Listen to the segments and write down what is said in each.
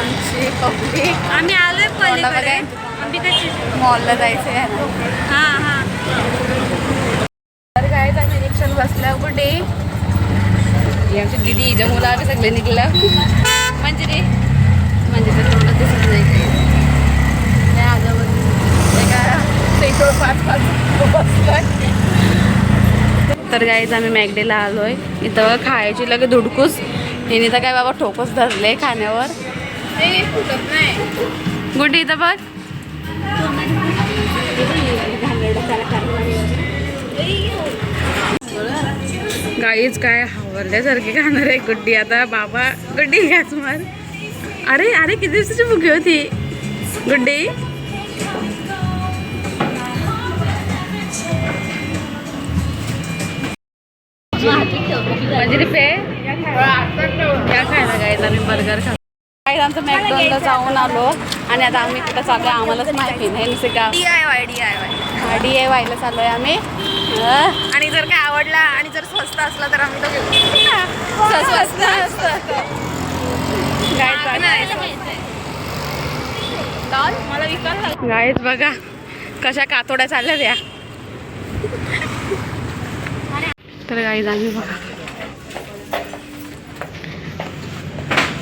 आमची पब्लिक. आम्ही आलोय पलीकडे. मॉलला जायचं आहे हा हा. तर काय आम्ही रिक्षात बसल्या. कुठे आमची दिदी आम्ही सगळे निघलं. म्हणजे रे? म्हणजे ते तोंड दिसत नाही नाही आजवर पेट्रोल पाच पाच बसलोय. तर गाईज आम्ही मॅगडेला आलोय. इथं खायची लगे धुडकूस. हिने तर काय बाबा ठोकच धरले खाण्यावर. गुड्डी इथं बघ. गाईच काय हावरल्यासारखी खाणार आहे गुड्डी आता बाबा गुड्डी घ्याच मार अरे अरे किती दिवसाची भुकी होती? गुड्डी म्हणजे पे काय खायला गायला आम्ही बर्गर खा काय आमचं मॅकडॉनला जाऊन आलो आणि आता आम्ही कुठं चाललोय. आम्हालाच माहिती नाही. नुसते गाव D I Y D I Y D A व्हायला चाललोय आम्ही. अं, आणि जर काय आवडला आणि जर स्वस्त असला तर आम्ही तो घेऊ. स्वस्त असतं. गाईज गाईज बघा. कशा कातोड्या चालल्या त्या. तर गाईज आम्ही बघा.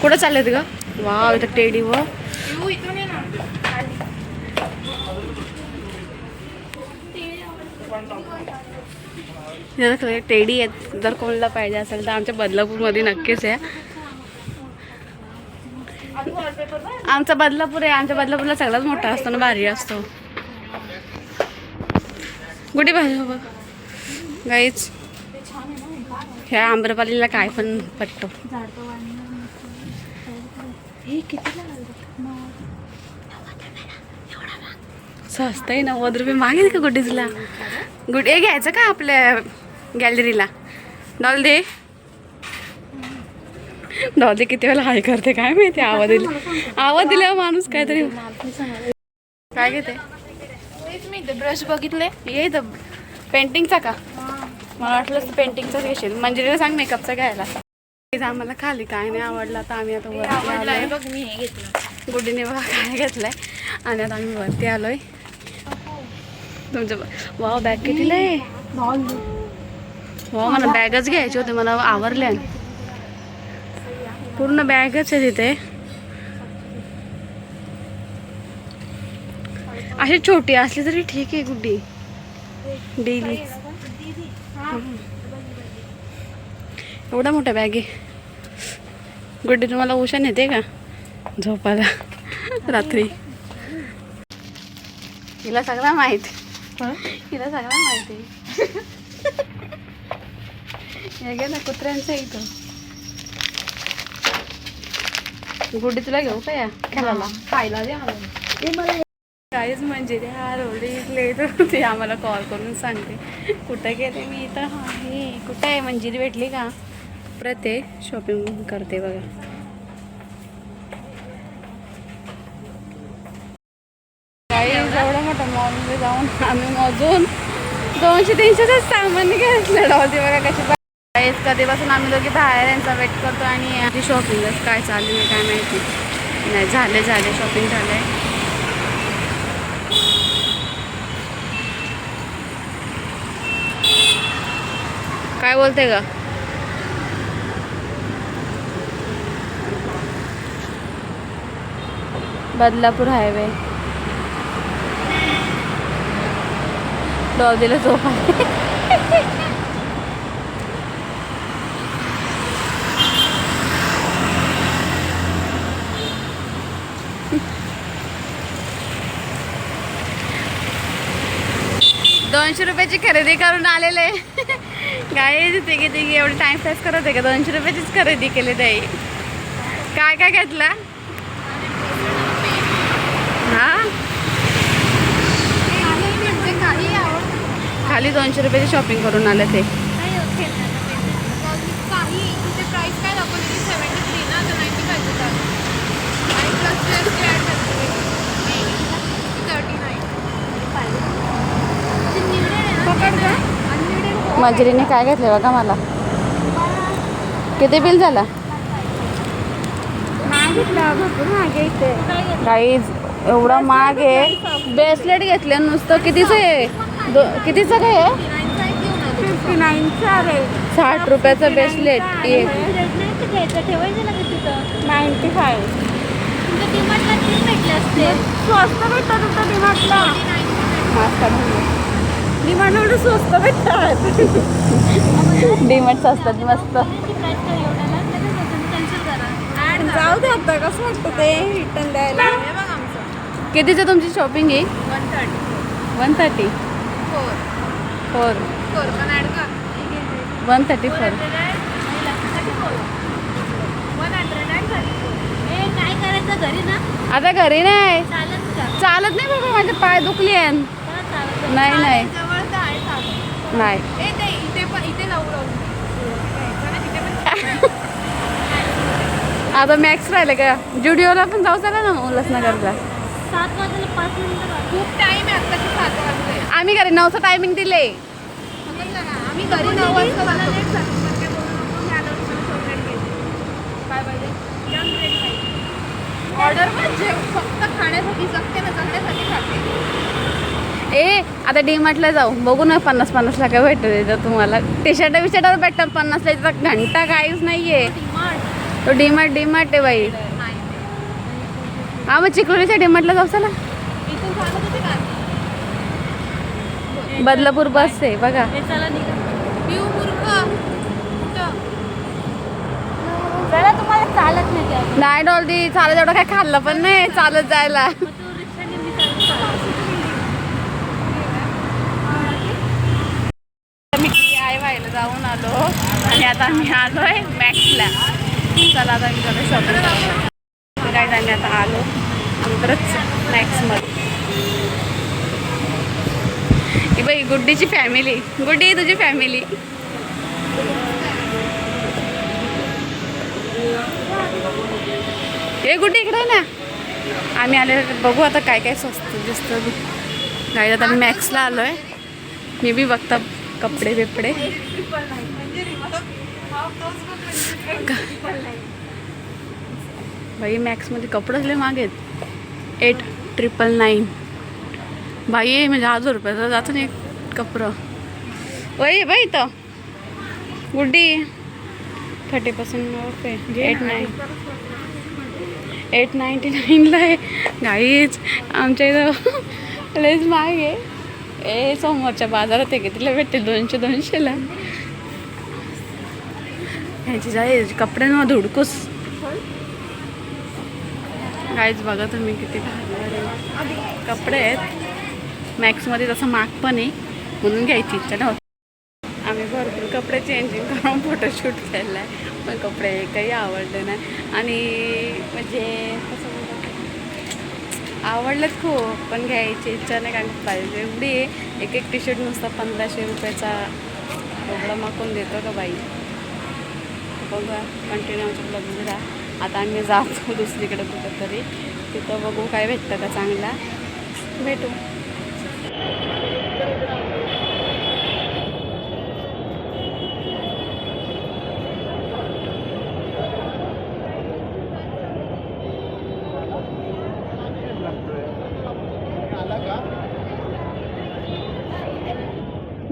कुठं चाललेत ग? वाव इथं टेडी व टेडी आहेत. जर कोणाला पाहिजे असेल तर आमच्या बदलापूरमध्ये नक्कीच आहे आमचा बदलापूर आहे. आमच्या बदलापूरला सगळ्यात मोठा असतो ना भारी असतो. गुढी भाजी बघ? गाईच ह्या आंबरपालीला काय पण पटतो. हे किती स्वस्त आहे? नव्वद रुपये मागेल का गुड्डीजला? गुड हे घ्यायचं का आपल्या गॅलरीला? डॉल दे. डॉल दे किती वेळा हाय करते काय माहिती आवाज दिला. आवाज दिल्यावर माणूस काहीतरी काय घेते? मी ते ब्रश बघितले. ये पेंटिंगचा का? मला वाटलं पेंटिंगचाच घेशील. मंजिरीला सांग मेकअपचा घ्यायला. आम्हाला खाली काय नाही आवडलं. आता आम्ही आता वरती आलोय. बघ मी हे घेतलं. गुडीने बघा काय घेतलंय. आणि आता आम्ही वरती आलोय. तुमच्या वाव बॅग कितीला आहे हो मला बॅगच घ्यायची होती. मला आवरल्या पूर्ण बॅगच आहे तिथे. अशी छोटी असली तरी ठीक आहे गुड्डी. डेली एवढा मोठा बॅग आहे गुड्डी तुम्हाला उषा नेते का? झोपायला. रात्री. हिला सगळं माहिती. हिला सगळं माहिती. हे घे ना कुत्र्यांचं आहे इथं. गुड्डी तुला घेऊ का या? खेळायला खायला दे मला काहीच म्हणजे रे हा रोडी इकडे तर ती आम्हाला कॉल करून सांगते. कुठं गेले मी? इथं. आहे कुठं आहे? मंजिरी भेटली का? परत ते शॉपिंग करते बघा. काही एवढं मोठं मॉलमध्ये जाऊन आम्ही मोजून दोनशे तीनशेच सामान घेतलेलं होते बघा कशी आहेत कधीपासून आम्ही दोघी बाहेर यांचा वेट करतो आणि ती शॉपिंगच काय चालू आहे काय माहिती. नाही झाले झाले शॉपिंग झाले काय बोलते ग? बदलापूर हायवे. दिला झोप आहे दोनशे रुपयाची खरेदी करून आलेले. काय तिघे तिघे एवढे टाइमपास करत आहे का? दोनशे रुपयाचीच खरेदी केली ताई. काय काय घेतलं? हा म्हणजे खाली दोनशे रुपयाची शॉपिंग करून आले ते. काही तिथे प्राइस काय मजुरीने काय घेतले बघा मला. किती बिल झाला? काहीच एवढा महाग आहे. ब्रेसलेट घेतले नुसतं कितीचं आहे? दो कितीचं काय आहे? फिफ्टी नाईनचा आहे साठ रुपयाचं ब्रेसलेट एक. ठेवायचं ना तिथं नाईन्टी फाय स्वस्त भेटतात. एवढं स्वस्त भेटतात. असतात मस्त. जाऊ दे आता कसं वाटतं ते? रिटर्न द्यायला? कितीचं तुमची शॉपिंग आहे? One thirty one thirty four four four पण ॲड का one thirty four one hundred add काय करायचं? घरी ना. आता घरी नाही. चालत का चालत नाही बाबा माझे पाय दुखले आहे नाही नाही. जवळ आहे चालत नाही. ए ते इथे पण इथे लावू लावू तिथे पण आता मॅक्स राहिलं का? जुडिओला पण जाऊ चला ना उल्हासनगरला. सात वाजायला पाच मिनिटं खूप टाइम आहे आत्ताचे सात वाजले. आम्ही घरी नऊचं टायमिंग दिले समजलं आम्ही घरी नऊ वाजता जातो काय पाहिजे ऑर्डर फक्त खाण्यासाठी जगते ना जगण्यासाठी खाते. ए आता डीमार्टला जाऊ. बघू ना पन्नास पन्नासला काय भेटत तुम्हाला. टी शर्ट विशर्टवर भेटतात पन्नासला इथं घंटा काहीच नाहीये. तो डीमार्ट डीमार्ट आहे बाई. हा मग चिखलोलीच्या डीमार्टला जाऊ चला. बदलापूर बस आहे बघा. नाही डॉलदी चालत एवढं काय खाल्लं पण नाही चालत जायला. मी आय व्हायला जाऊन आलो. आणि आता आम्ही आलोय मॅक्सला. चला आता मी शॉपिंग काय आम्ही आता आलो. नंतरच मॅक्समध्ये ही बाई गुड्डीची फॅमिली गुड्डी तुझी फॅमिली ए गुड्डी इकडे ना. आम्ही आले बघू आता काय काय स्वस्त दिसतं. गाडी आता आम्ही मॅक्सला आलो आहे मी बी बघता कपडे बिपडे बाई मॅक्समध्ये कपडे असले मागेत. एट ट्रिपल नाईन बाई म्हणजे हजार रुपयाचं जातं ना एक कपडं. वय बाई इथं. गुड्डी. थर्टी पर्सेंट ऑफ आहे. एट नाईन एट नाईन्टी नाईनला आहे. गाईच आमच्या इथं लयच महाग आहे. ए समोरच्या बाजारात आहे कितीला भेटते दोनशे दोनशेला. ह्याची जाय कपड्यांमध्ये धुडकूस. गाईच बघा तुम्ही किती कपडे आहेत. मॅक्समध्ये तसं माग पण आहे. म्हणून घ्यायची इच्छा नव्हती. आम्ही भरपूर कपडे चेंजिंग करून फोटोशूट केला आहे पण कपडे काही आवडले नाही. आणि म्हणजे कसं आवडलं आवडलेत खूप पण घ्यायची इच्छा नाही कारण पाहिजे एवढी एक एक टी शर्ट नुसता पंधराशे रुपयाचा एवढा मागून देतो का बाई? बघा कंटिन्यू आमच्या ब्लॉग राहा. आता आम्ही जातो दुसरीकडे कुठंतरी. तिथं बघू काय भेटतं का चांगला. भेटू.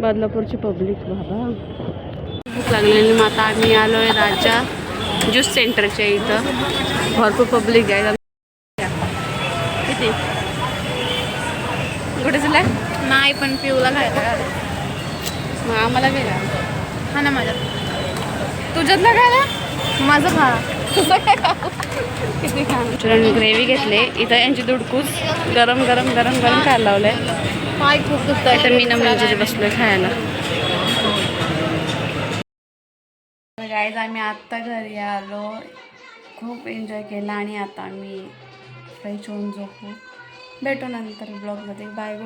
बदलापूरची पब्लिक बाबा. भूक लागलेली मग आता आम्ही आलो आहे राजा. ज्यूस सेंटरच्या इथं. भरपूर पब्लिक आहे. किती? कुठे झालं नाही पण पिऊला खायला मग आम्हाला गेला हा ना माझ्या तुझ्यातलं ना माझं खा. तुझं काय? किती ग्रेव्ही घेतले. इथं यांची दुडकूस गरम गरम गरम गरम खायला लावलंय. पाय खूप इथं मी ना म्हणजे बसलोय खायला. गाईज आम्ही आत्ता घरी आलो. खूप एन्जॉय केला आणि आता आम्ही फ्रेश होऊन झोपू. भेटू नंतर ब्लॉगमध्ये बाय गुड